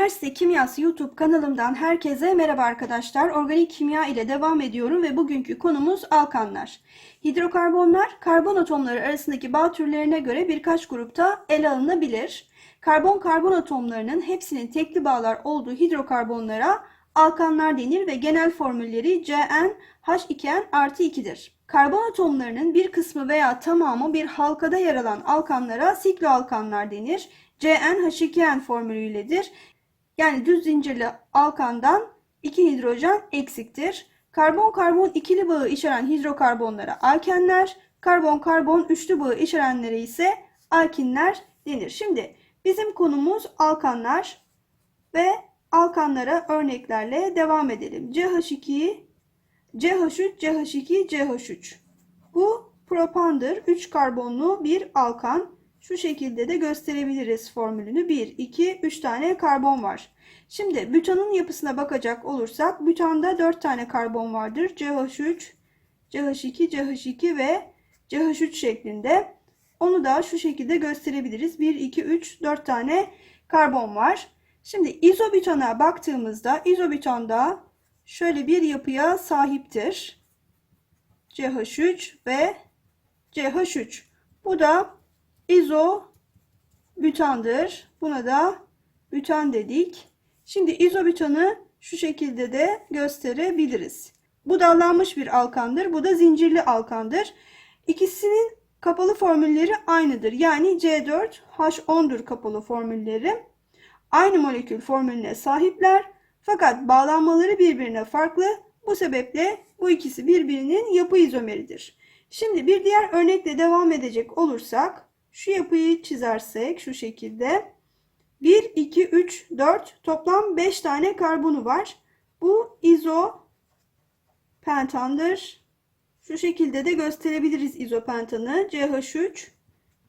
Üniversite Kimyası YouTube kanalımdan herkese merhaba arkadaşlar. Organik kimya ile devam ediyorum ve bugünkü konumuz alkanlar. Hidrokarbonlar karbon atomları arasındaki bağ türlerine göre birkaç grupta ele alınabilir. Karbon-karbon atomlarının hepsinin tekli bağlar olduğu hidrokarbonlara alkanlar denir ve genel formülleri CnH2n artı 2'dir. Karbon atomlarının bir kısmı veya tamamı bir halkada yer alan alkanlara sikloalkanlar denir. CnH2n formülüyledir. Yani düz zincirli alkandan 2 hidrojen eksiktir. Karbon-karbon ikili bağı içeren hidrokarbonlara alkenler, karbon-karbon üçlü bağı içerenlere ise alkinler denir. Şimdi bizim konumuz alkanlar ve alkanlara örneklerle devam edelim. CH2, CH3, CH2, CH3. Bu propandır. 3 karbonlu bir alkan. Şu şekilde de gösterebiliriz formülünü. 1, 2, 3 tane karbon var. Şimdi bütanın yapısına bakacak olursak bütanda 4 tane karbon vardır. CH3, CH2, CH2 ve CH3 şeklinde. Onu da şu şekilde gösterebiliriz. 1, 2, 3, 4 tane karbon var. Şimdi izobütana baktığımızda izobütanda şöyle bir yapıya sahiptir. CH3 ve CH3. Bu da izobütandır. Buna da bütan dedik. Şimdi izobütanı şu şekilde de gösterebiliriz. Bu dallanmış bir alkandır. Bu da zincirli alkandır. İkisinin kapalı formülleri aynıdır. Yani C4H10'dur kapalı formülleri. Aynı molekül formülüne sahipler. Fakat bağlanmaları birbirine farklı. Bu sebeple bu ikisi birbirinin yapı izomeridir. Şimdi bir diğer örnekle devam edecek olursak şu yapıyı çizersek şu şekilde 1, 2, 3, 4 toplam 5 tane karbonu var. Bu izo pentandır. Şu şekilde de gösterebiliriz izopentanı. CH3,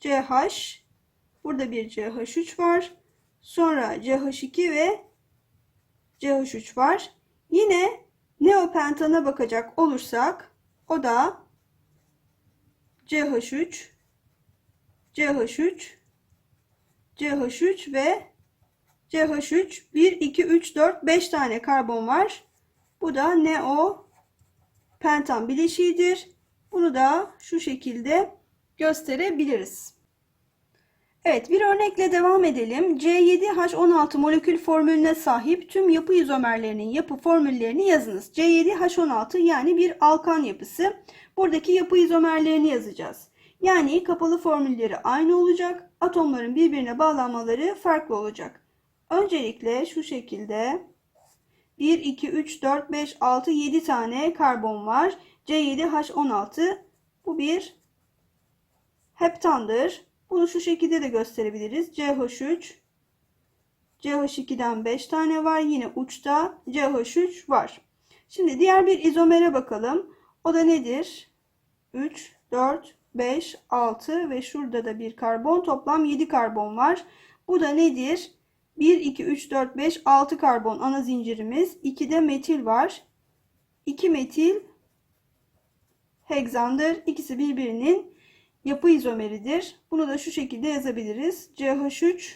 CH, burada bir CH3 var. Sonra CH2 ve CH3 var. Yine neopentana bakacak olursak o da CH3, CH3, CH3 ve CH3 1, 2, 3, 4, 5 tane karbon var. Bu da neo pentan bileşiğidir. Bunu da şu şekilde gösterebiliriz. Evet bir örnekle devam edelim. C7H16 molekül formülüne sahip tüm yapı izomerlerinin yapı formüllerini yazınız. C7H16 yani bir alkan yapısı. Buradaki yapı izomerlerini yazacağız. Yani kapalı formülleri aynı olacak. Atomların birbirine bağlanmaları farklı olacak. Öncelikle şu şekilde 1, 2, 3, 4, 5, 6, 7 tane karbon var. C7H16 bu bir heptandır. Bunu şu şekilde de gösterebiliriz. CH3 CH2'den 5 tane var. Yine uçta CH3 var. Şimdi diğer bir izomere bakalım. O da nedir? 3, 4, 5, 6 ve şurada da bir karbon. Toplam 7 karbon var. Bu da nedir? 1, 2, 3, 4, 5, 6 karbon ana zincirimiz. 2 de metil var. 2 metil hegzandır. İkisi birbirinin yapı izomeridir. Bunu da şu şekilde yazabiliriz. CH3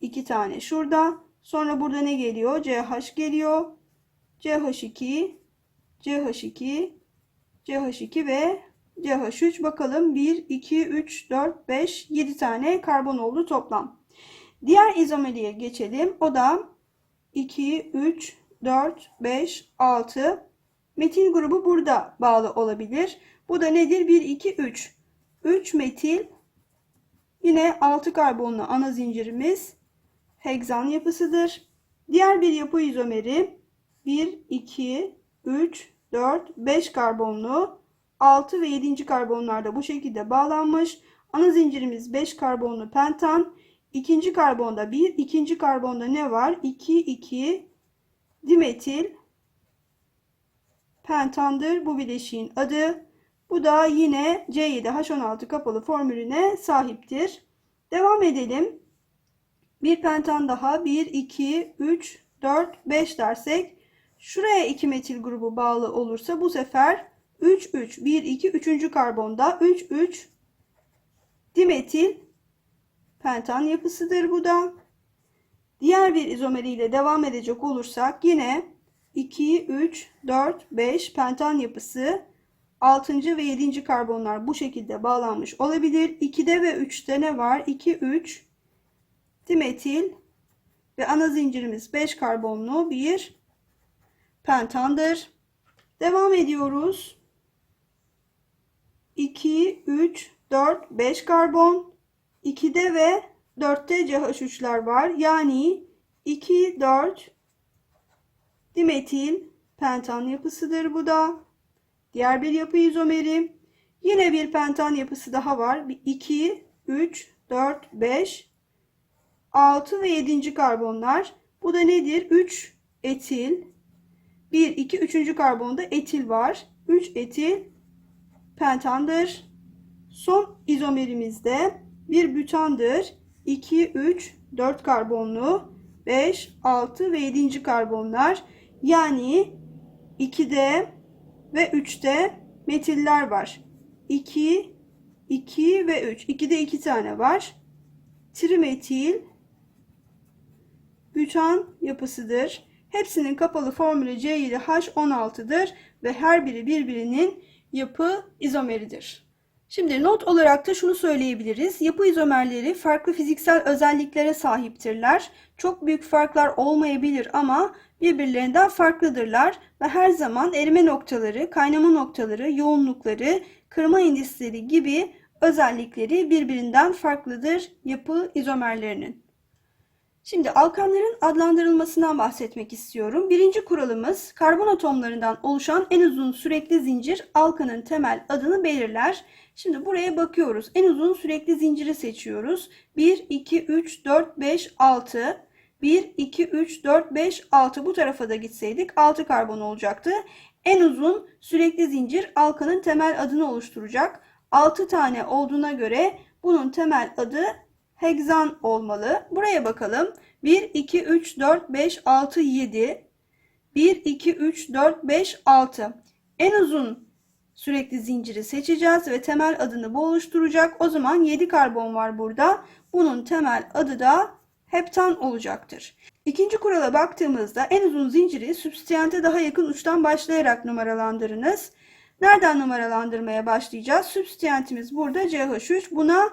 2 tane şurada. Sonra burada ne geliyor? CH geliyor. CH2 CH2 CH2 ve CH3 bakalım 1 2 3 4 5 7 tane karbon oldu toplam. Diğer izomeriye geçelim. O da 2 3 4 5 6 metil grubu burada bağlı olabilir. Bu da nedir? 1 2 3 3 metil yine 6 karbonlu ana zincirimiz hegzan yapısıdır. Diğer bir yapı izomeri 1 2 3 4 5 karbonlu 6 ve 7. karbonlarda bu şekilde bağlanmış. Ana zincirimiz 5 karbonlu pentan. İkinci karbonda 1, ikinci karbonda ne var? 2, 2 dimetil pentandır. Bu bileşiğin adı. Bu da yine C7H16 kapalı formülüne sahiptir. Devam edelim. Bir pentan daha 1, 2, 3, 4, 5 dersek şuraya 2 metil grubu bağlı olursa bu sefer 3, 3, 1, 2, 3. karbonda 3, 3 dimetil pentan yapısıdır bu da. Diğer bir izomeriyle devam edecek olursak yine 2, 3, 4, 5 pentan yapısı 6. ve 7. karbonlar bu şekilde bağlanmış olabilir. 2'de ve 3'te ne var? 2, 3 dimetil ve ana zincirimiz 5 karbonlu bir pentandır. Devam ediyoruz. 2, 3, 4, 5 karbon. 2'de ve 4'te CH3'ler var. Yani 2, 4 dimetil pentan yapısıdır bu da. Diğer bir yapı izomeri. Yine bir pentan yapısı daha var. 2, 3, 4, 5, 6 ve 7. karbonlar. Bu da nedir? 3 etil. 1, 2, 3. karbonda etil var. 3 etil pentandır. Son izomerimizde bir bütandır. 2, 3, 4 karbonlu, 5, 6 ve 7. karbonlar. Yani 2'de ve 3'te metiller var. 2, 2 ve 3. 2'de 2 tane var. Trimetil bütan yapısıdır. Hepsinin kapalı formülü C ile H16'dır ve her biri birbirinin yapı izomeridir. Şimdi not olarak da şunu söyleyebiliriz. Yapı izomerleri farklı fiziksel özelliklere sahiptirler. Çok büyük farklar olmayabilir ama birbirlerinden farklıdırlar ve her zaman erime noktaları, kaynama noktaları, yoğunlukları, kırma indisleri gibi özellikleri birbirinden farklıdır yapı izomerlerinin. Şimdi alkanların adlandırılmasından bahsetmek istiyorum. Birinci kuralımız karbon atomlarından oluşan en uzun sürekli zincir alkanın temel adını belirler. Şimdi buraya bakıyoruz. En uzun sürekli zinciri seçiyoruz. 1, 2, 3, 4, 5, 6. 1, 2, 3, 4, 5, 6 bu tarafa da gitseydik 6 karbon olacaktı. En uzun sürekli zincir alkanın temel adını oluşturacak. 6 tane olduğuna göre bunun temel adı hegzan olmalı. Buraya bakalım. 1, 2, 3, 4, 5, 6, 7. 1, 2, 3, 4, 5, 6. En uzun sürekli zinciri seçeceğiz ve temel adını bu oluşturacak. O zaman 7 karbon var burada. Bunun temel adı da heptan olacaktır. İkinci kurala baktığımızda en uzun zinciri sübstiyente daha yakın uçtan başlayarak numaralandırınız. Nereden numaralandırmaya başlayacağız? Sübstiyentimiz burada CH3. Buna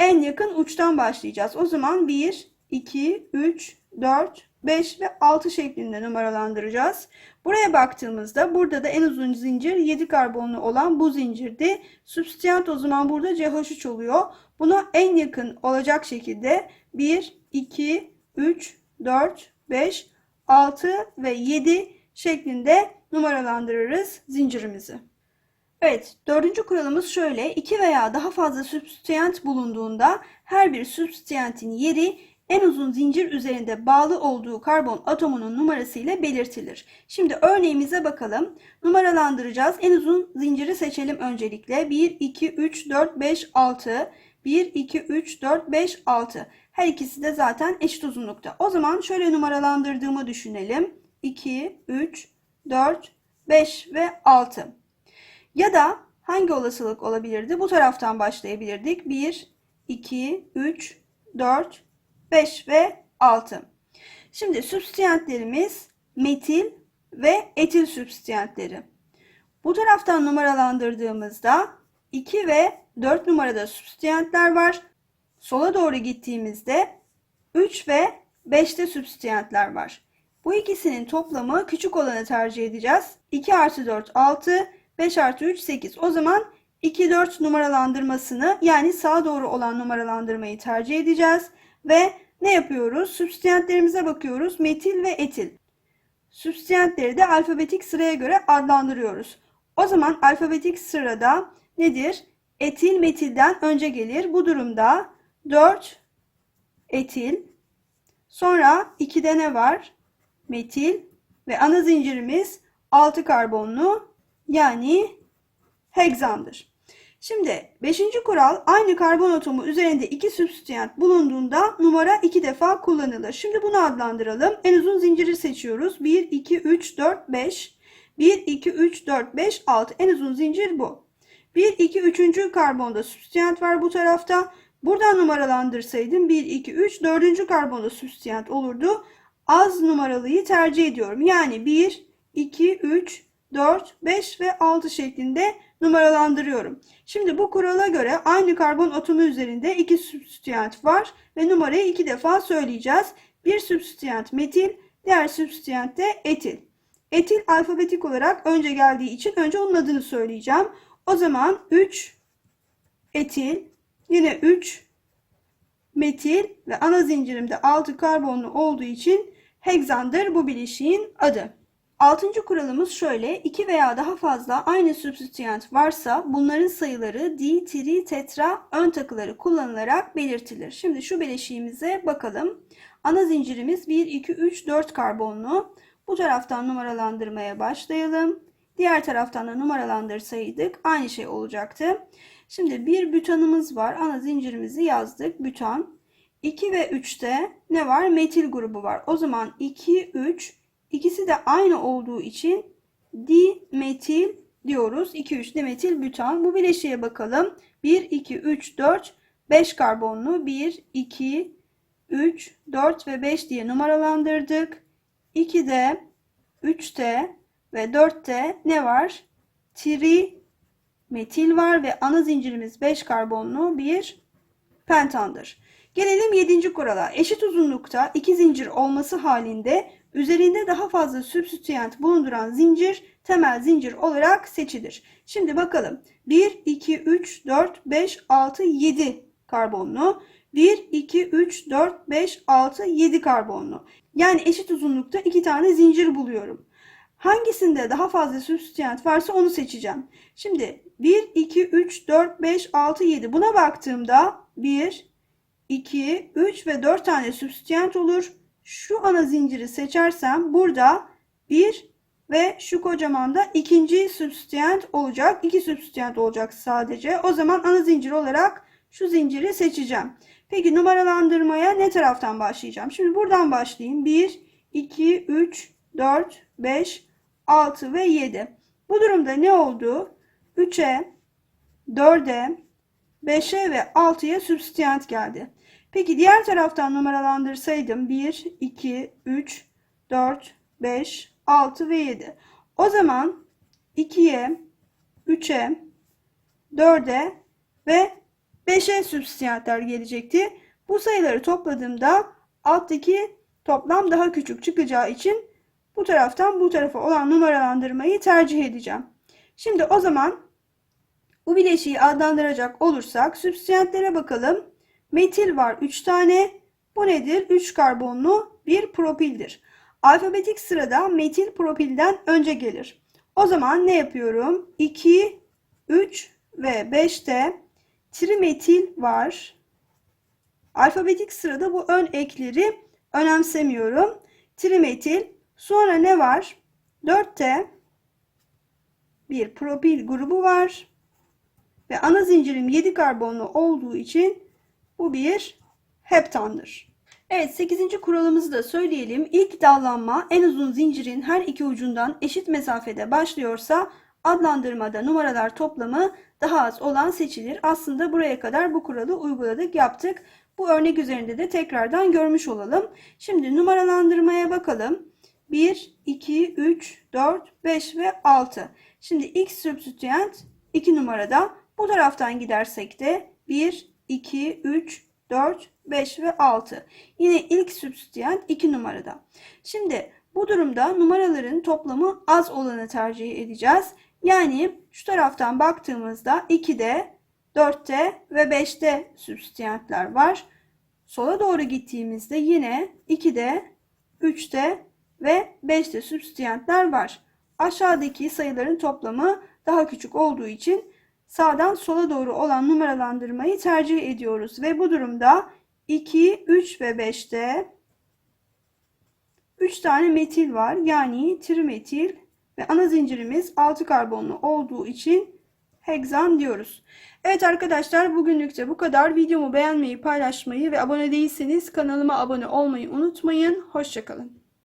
en yakın uçtan başlayacağız. O zaman 1, 2, 3, 4, 5 ve 6 şeklinde numaralandıracağız. Buraya baktığımızda burada da en uzun zincir 7 karbonlu olan bu zincirdi. Substiyant o zaman burada CH3 oluyor. Buna en yakın olacak şekilde 1, 2, 3, 4, 5, 6 ve 7 şeklinde numaralandırırız zincirimizi. Evet, dördüncü kuralımız şöyle. iki veya daha fazla substiyant bulunduğunda her bir substiyantin yeri en uzun zincir üzerinde bağlı olduğu karbon atomunun numarası ile belirtilir. Şimdi örneğimize bakalım. Numaralandıracağız. En uzun zinciri seçelim öncelikle. 1, 2, 3, 4, 5, 6. 1, 2, 3, 4, 5, 6. Her ikisi de zaten eşit uzunlukta. O zaman şöyle numaralandırdığımı düşünelim. 2, 3, 4, 5 ve 6. Ya da hangi olasılık olabilirdi? Bu taraftan başlayabilirdik. 1, 2, 3, 4, 5 ve 6. Şimdi sübstiyentlerimiz metil ve etil sübstiyentleri. Bu taraftan numaralandırdığımızda 2 ve 4 numarada sübstiyentler var. Sola doğru gittiğimizde 3 ve 5'te sübstiyentler var. Bu ikisinin toplamı küçük olanı tercih edeceğiz. 2 artı 4 6, 5 artı 3 8. O zaman 2 4 numaralandırmasını yani sağa doğru olan numaralandırmayı tercih edeceğiz. Ve ne yapıyoruz? Sübstiyentlerimize bakıyoruz. Metil ve etil. Sübstiyentleri de alfabetik sıraya göre adlandırıyoruz. O zaman alfabetik sırada nedir? Etil metilden önce gelir. Bu durumda 4 etil. Sonra 2'de ne var? Metil ve ana zincirimiz 6 karbonlu yani hegzandır. Şimdi 5. kural aynı karbon atomu üzerinde iki substiyant bulunduğunda numara iki defa kullanılır. Şimdi bunu adlandıralım. En uzun zinciri seçiyoruz. 1, 2, 3, 4, 5. 1, 2, 3, 4, 5, 6. En uzun zincir bu. 1, 2, 3. karbonda substiyant var bu tarafta. Buradan numaralandırsaydım 1, 2, 3, 4. karbonda sübstiyant olurdu. Az numaralıyı tercih ediyorum. Yani 1, 2, 3, 4, 5 ve 6 şeklinde numaralandırıyorum. Şimdi bu kurala göre aynı karbon atomu üzerinde iki sübstiyant var ve numarayı iki defa söyleyeceğiz. Bir sübstiyant metil, diğer sübstiyant de etil. Etil alfabetik olarak önce geldiği için önce onun adını söyleyeceğim. O zaman 3 etil, yine 3 metil ve ana zincirimde 6 karbonlu olduğu için heksandır bu bileşiğin adı. Altıncı kuralımız şöyle. iki veya daha fazla aynı sübstitüyent varsa bunların sayıları di, tri, tetra ön takıları kullanılarak belirtilir. Şimdi şu bileşiğimize bakalım. Ana zincirimiz 1, 2, 3, 4 karbonlu. Bu taraftan numaralandırmaya başlayalım. Diğer taraftan da numaralandırsaydık aynı şey olacaktı. Şimdi bir bütanımız var. Ana zincirimizi yazdık. Bütan. 2 ve 3'te ne var? Metil grubu var. O zaman 2, 3, ikisi de aynı olduğu için dimetil diyoruz. 2, 3 dimetil bütan. Bu bileşiğe bakalım. 1, 2, 3, 4, 5 karbonlu. 1, 2, 3, 4 ve 5 diye numaralandırdık. 2'de, 3'te ve 4'te ne var? Tri metil var ve ana zincirimiz 5 karbonlu bir pentandır. Gelelim 7. kurala. Eşit uzunlukta iki zincir olması halinde üzerinde daha fazla sübstitüyent bulunduran zincir temel zincir olarak seçilir. Şimdi bakalım. 1, 2, 3, 4, 5, 6, 7 karbonlu. 1, 2, 3, 4, 5, 6, 7 karbonlu. Yani eşit uzunlukta iki tane zincir buluyorum. Hangisinde daha fazla sübstitüyent varsa onu seçeceğim. Şimdi 1, 2, 3, 4, 5, 6, 7 buna baktığımda 1, 2, 3 ve 4 tane sübstitüyent olur. Şu ana zinciri seçersem burada 1 ve şu kocaman da ikinci sübstitüyent olacak. 2 sübstitüyent olacak sadece. O zaman ana zincir olarak şu zinciri seçeceğim. Peki numaralandırmaya ne taraftan başlayacağım? Şimdi buradan başlayayım. 1, 2, 3, 4, 5, 6 ve 7. Bu durumda ne oldu? 3'e, 4'e, 5'e ve 6'ya sübstitüyent geldi. Peki diğer taraftan numaralandırsaydım 1, 2, 3, 4, 5, 6 ve 7. O zaman 2'ye, 3'e, 4'e ve 5'e sübstitüyentler gelecekti. Bu sayıları topladığımda alttaki toplam daha küçük çıkacağı için bu taraftan bu tarafa olan numaralandırmayı tercih edeceğim. Şimdi o zaman bu bileşiği adlandıracak olursak sübstiyentlere bakalım. Metil var 3 tane. Bu nedir? 3 karbonlu bir propildir. Alfabetik sırada metil propilden önce gelir. O zaman ne yapıyorum? 2, 3 ve 5'te trimetil var. Alfabetik sırada bu ön ekleri önemsemiyorum. Trimetil. Sonra ne var? 4'te bir propil grubu var. Ve ana zincirim 7 karbonlu olduğu için bu bir heptandır. Evet 8. kuralımızı da söyleyelim. İlk dallanma en uzun zincirin her iki ucundan eşit mesafede başlıyorsa adlandırmada numaralar toplamı daha az olan seçilir. Aslında buraya kadar bu kuralı uyguladık yaptık. Bu örnek üzerinde de tekrardan görmüş olalım. Şimdi numaralandırmaya bakalım. 1, 2, 3, 4, 5 ve 6. Şimdi x sübstitüyent 2 numarada. Bu taraftan gidersek de 1, 2, 3, 4, 5 ve 6. Yine ilk sübstitüyent 2 numarada. Şimdi bu durumda numaraların toplamı az olanı tercih edeceğiz. Yani şu taraftan baktığımızda 2'de, 4'te ve 5'te sübstitüyentler var. Sola doğru gittiğimizde yine 2'de, 3'te ve 5'te sübstitüyentler var. Aşağıdaki sayıların toplamı daha küçük olduğu için sağdan sola doğru olan numaralandırmayı tercih ediyoruz. Ve bu durumda 2, 3 ve 5'te 3 tane metil var. Yani trimetil ve ana zincirimiz 6 karbonlu olduğu için heksan diyoruz. Evet arkadaşlar bugünlük de bu kadar. Videomu beğenmeyi, paylaşmayı ve abone değilseniz kanalıma abone olmayı unutmayın. Hoşçakalın.